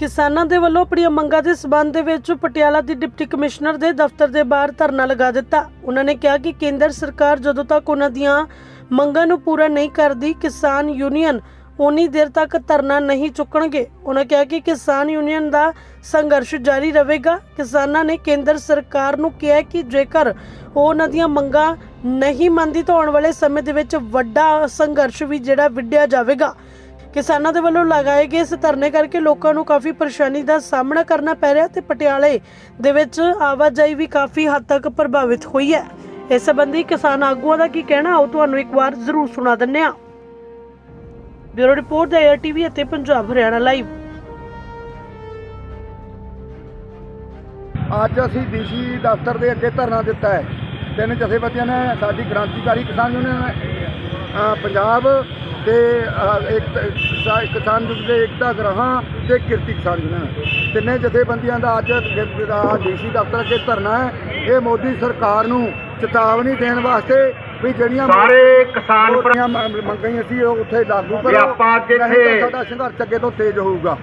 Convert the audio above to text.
ਕਿਸਾਨਾਂ ਦੇ ਵੱਲੋਂ ਆਪਣੀਆਂ ਮੰਗਾਂ ਦੇ ਸਬੰਧ ਦੇ ਵਿੱਚ ਪਟਿਆਲਾ ਦੀ ਡਿਪਟੀ ਕਮਿਸ਼ਨਰ ਦੇ ਦਫ਼ਤਰ ਦੇ ਬਾਹਰ ਧਰਨਾ ਲਗਾ ਦਿੱਤਾ। ਉਹਨਾਂ ਨੇ ਕਿਹਾ ਕਿ ਕੇਂਦਰ ਸਰਕਾਰ ਜਦੋਂ ਤੱਕ ਉਹਨਾਂ ਦੀਆਂ ਮੰਗਾਂ ਨੂੰ ਪੂਰਾ ਨਹੀਂ ਕਰਦੀ, ਕਿਸਾਨ ਯੂਨੀਅਨ ਉਨੀ ਦੇਰ ਤੱਕ ਧਰਨਾ ਨਹੀਂ ਚੁੱਕਣਗੇ। ਉਹਨਾਂ ਕਿਹਾ ਕਿ ਕਿਸਾਨ ਯੂਨੀਅਨ ਦਾ ਸੰਘਰਸ਼ ਜਾਰੀ ਰਹੇਗਾ। ਕਿਸਾਨਾਂ ਨੇ ਕੇਂਦਰ ਸਰਕਾਰ ਨੂੰ ਕਿਹਾ ਕਿ ਜੇਕਰ ਉਹ ਉਹਨਾਂ ਦੀਆਂ ਮੰਗਾਂ ਨਹੀਂ ਮੰਨਦੀ ਤਾਂ ਆਉਣ ਵਾਲੇ ਸਮੇਂ ਦੇ ਵਿੱਚ ਵੱਡਾ ਸੰਘਰਸ਼ ਵੀ ਜਿਹੜਾ ਵਿੱਢਿਆ ਜਾਵੇਗਾ। ਕਿਸਾਨਾਂ ਦੇ ਵੱਲੋਂ ਲਗਾਏ ਗਏ ਇਸ ਧਰਨੇ ਕਰਕੇ ਲੋਕਾਂ ਨੂੰ ਕਾਫੀ ਪਰੇਸ਼ਾਨੀ ਦਾ ਸਾਹਮਣਾ ਕਰਨਾ ਪੈ ਰਿਹਾ ਤੇ ਪਟਿਆਲੇ ਦੇ ਵਿੱਚ ਆਵਾਜਾਈ ਵੀ ਕਾਫੀ ਹੱਦ ਤੱਕ ਪ੍ਰਭਾਵਿਤ ਹੋਈ ਹੈ। ਇਸ ਸੰਬੰਧੀ ਕਿਸਾਨ ਆਗੂਆਂ ਦਾ ਕੀ ਕਹਿਣਾ ਆਓ ਤੁਹਾਨੂੰ ਇੱਕ ਵਾਰ ਜ਼ਰੂਰ ਸੁਣਾ ਦਿੰਨੇ ਆ ਬਿਊਰੋ ਰਿਪੋਰਟ ਦਾ ਏਆਰ ਟੀਵੀ ਅਤੇ ਪੰਜਾਬ ਹਰਿਆਣਾ ਲਾਈਵ। ਅੱਜ ਅਸੀਂ ਡੀਸੀ ਦਫ਼ਤਰ ਦੇ ਅੱਗੇ ਧਰਨਾ ਦਿੱਤਾ ਹੈ। ਤਿੰਨ ਜਥੇਬੰਦੀਆਂ ਨੇ ਸਾਡੀ ਕ੍ਰਾਂਤੀਕਾਰੀ ਕਿਸਾਨ ਯੂਨੀਅਨ ਪੰਜਾਬ ਤੇ ਇੱਕ ਕਿਸਾ- ਕਿਸਾਨ ਯੁੱਗ ਦੇ ਏਕਤਾ ਗ੍ਰਹਾਂ ਤੇ ਕਿਰਤੀ ਕਿਸਾਨ ਯੂਨੀਅਨ ਤਿੰਨੇ ਜਥੇਬੰਦੀਆਂ ਦਾ ਅੱਜ ਡੀਸੀ ਦਫ਼ਤਰ ਅੱਗੇ ਧਰਨਾ ਹੈ। ਇਹ ਮੋਦੀ ਸਰਕਾਰ ਨੂੰ ਚੇਤਾਵਨੀ ਦੇਣ ਵਾਸਤੇ ਵੀ ਜਿਹੜੀਆਂ ਸਾਰੇ ਕਿਸਾਨ ਮੰਗਾਂ ਸੀ ਉਹ ਉੱਥੇ ਲਾਗੂ ਕਰੋ। ਆਪਾਂ ਸਾਡਾ ਸੰਘਰਸ਼ ਅੱਗੇ ਤੋਂ ਤੇਜ਼ ਹੋਊਗਾ।